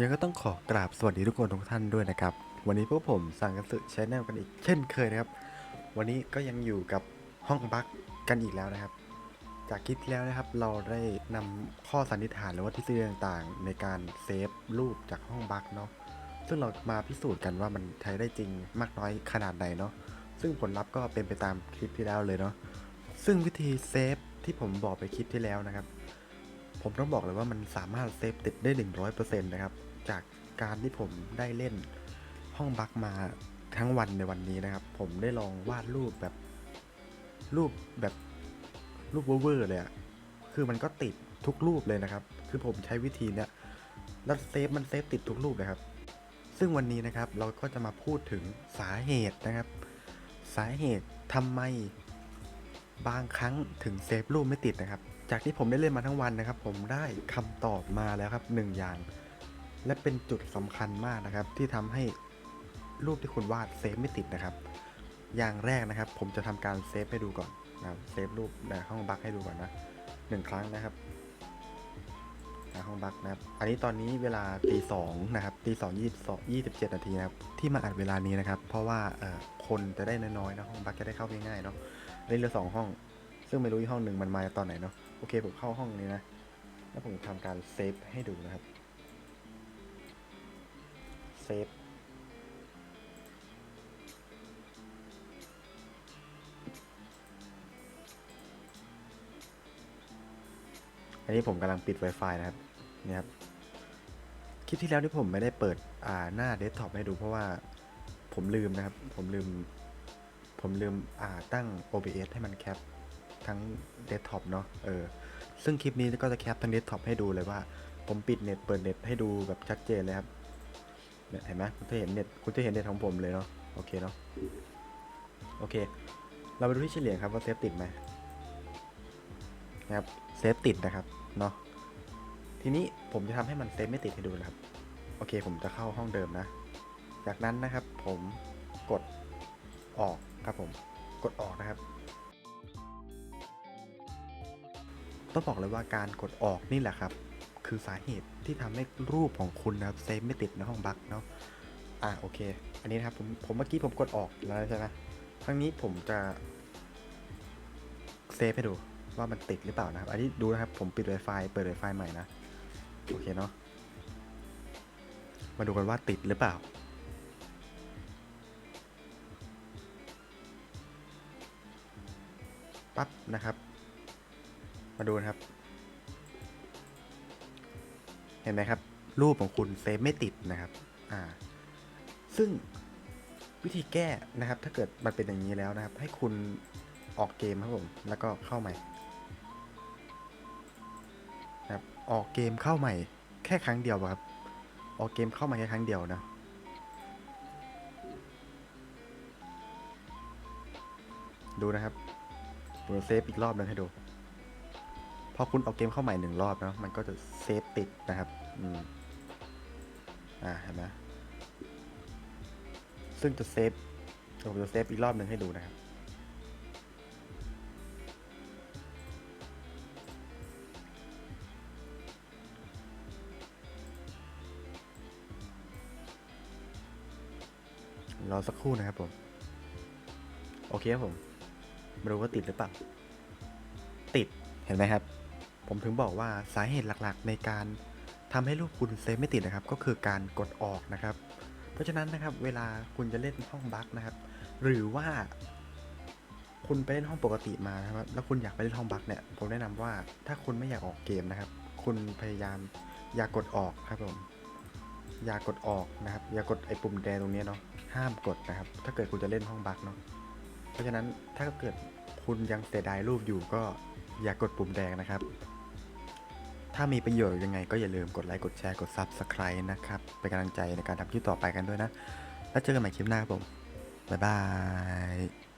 ยังก็ต้องขอกราบสวัสดีทุกคนทุกท่านด้วยนะครับ วันนี้พวกผมสั่งกันสึชแนลกันอีกเช่นเคยนะครับ วันนี้ก็ยังอยู่กับห้องบักกันอีกแล้วนะครับ จากคลิปที่แล้วนะครับเราได้นำข้อสันนิษฐานหรือว่าทฤษฎีต่างๆ ในการเซฟรูปจากห้องบักเนาะซึ่งเรามาพิสูจน์กันว่ามันใช้ได้จริงมากน้อยขนาดไหนเนาะซึ่งผลลัพธ์ก็เป็นไปตามคลิปที่แล้วเลยเนาะซึ่งวิธีเซฟที่ผมบอกไปคลิปที่แล้วนะครับ ผมต้องบอกเลยว่ามันสามารถเซฟติดได้ 100%นะครับ จากการที่ผมได้เล่นห้องบักมาทั้งวันในวันนี้นะครับ ผมได้ลองวาดรูปแบบรูปแบบรูปเวอร์เลยอะคือมันก็ติดทุกรูปเลยนะครับ คือผมใช้วิธีเนี้ยแล้วเซฟมันเซฟติดทุกรูปเลยครับ ซึ่งวันนี้นะครับเราก็จะมาพูดถึงสาเหตุนะครับ สาเหตุทำไมบางครั้งถึงเซฟรูปไม่ติดนะครับ จากที่ผมได้เล่นมาทั้งวันนะครับ ผมได้คำตอบมาแล้วครับหนึ่งอย่าง และเป็นจุดสำคัญมากนะครับ ที่ทำให้รูปที่คุณวาดเซฟไม่ติดนะครับ อย่างแรกนะครับ ผมจะทำการเซฟให้ดูก่อนนะครับเซฟรูปในห้องบัคให้ดูก่อนนะหนึ่งครั้งนะครับในห้องบัคนะครับ อันนี้ตอนนี้เวลาตีสองนะครับตีสองยี่สิบสองยี่สิบเจ็ดนาทีนะครับที่มาอัดเวลานี้นะครับ เพราะว่าเอ่อคนจะได้น้อยๆนะห้องบัคจะได้เข้าง่ายๆเนาะเล่นเหลือสองห้อง ซึ่งไม่รู้อีห้องหนึ่งมันมาตอนไหนเนาะ โอเคผมเข้าห้องนี้นะ แล้วผมทำการเซฟให้ดูนะครับ เซฟ อันนี้ผมกำลังปิด Wi-Fi นะครับเนี่ยครับ คลิปที่แล้วที่ผมไม่ได้เปิดอ่าหน้าเดสก์ท็อปให้ดูเพราะว่าผมลืมนะครับ ผมลืม ผมลืมอ่าตั้ง OBS ให้มันแคป ทั้งเดสก์ท็อปเนาะเออซึ่งคลิปนี้ก็จะแคปทั้งเดสก์ท็อปให้ดูเลยว่า ผมปิดเน็ตเปิดเน็ตให้ดูแบบชัดเจนเลยครับเนี่ยเห็นไหมคุณจะเห็นเน็ตคุณจะเห็นเน็ตของผมเลยเนาะโอเคเนาะโอเค เราไปดูที่เฉลี่ยครับว่าเซฟติดไหมนะครับเซฟติดนะครับเนาะทีนี้ผมจะทำให้มันเซฟไม่ติดให้ดูนะครับ โอเค ผมจะเข้าห้องเดิมนะ จากนั้นนะครับผมกดออกครับผมกดออกนะครับ ต้องบอกเลยว่าการกดออกนี่แหละครับ คือสาเหตุที่ทำให้รูปของคุณนะครับเซฟไม่ติดในห้องบั๊กเนาะอ่าโอเค อันนี้นะครับผมผมเมื่อกี้ผมกดออกแล้วใช่ไหมครั้งนี้ผมจะเซฟให้ดูว่ามันติดหรือเปล่านะครับ อันนี้ดูนะครับผมปิด Wi-Fi เปิด Wi-Fi ใหม่นะโอเคเนาะมาดูกันว่าติดหรือเปล่าปั๊บนะครับ มาดูนะครับ เห็นไหมครับ รูปของคุณเซฟไม่ติดนะครับ อ่า ซึ่งวิธีแก้นะครับ ถ้าเกิดมันเป็นอย่างนี้แล้วนะครับ ให้คุณออกเกมครับผม แล้วก็เข้าใหม่นะครับออกเกมเข้าใหม่ แค่ครั้งเดียวครับ ออกเกมเข้ามาแค่ครั้งเดียวนะดูนะครับผมจะเซฟอีกรอบนึงให้ดู อคุณเอาเกมเข้าใหม่หนึ่งรอบนะมันก็จะเซฟติดนะครับ อืม อ่าเห็นไหมซึ่งจะเซฟผมจะเซฟอีกรอบหนึ่งให้ดูนะครับ รอสักครู่นะครับผม โอเคครับผมมาดูว่าติดหรือเปล่า ติด เห็นไหมครับ ผมถึงบอกว่าสาเหตุหลักๆ ในการทำให้รูปคุณเซฟไม่ติดนะครับ ก็คือการกดออกนะครับ เพราะฉะนั้นนะครับเวลาคุณจะเล่นห้องบั๊กนะครับ หรือว่า คุณไปเล่นห้องปกติมานะครับ แล้วคุณอยากไปเล่นห้องบั๊กเนี่ย ผมแนะนำว่าถ้าคุณไม่อยากออกเกมนะครับ คุณพยายามอย่ากกดออกครับผมอย่ากดออกนะครับ อย่ากดไอ้ปุ่มแดงตรงนี้เนาะห้ามกดนะครับ ถ้าเกิดคุณจะเล่นห้องบั๊กเนาะเพราะฉะนั้นถ้าเกิดคุณยังเสียดายรูปอยู่ก็อย่ากดปุ่มแดงนะครับ ถ้ามีประโยชน์ยังไงก็อย่าลืมกดไลค์กดแชร์กด Subscribe นะครับ เป็นกำลังใจในการทำคลิปต่อไปกันด้วยนะ แล้วเจอกันใหม่คลิปหน้าครับผม บ๊ายบาย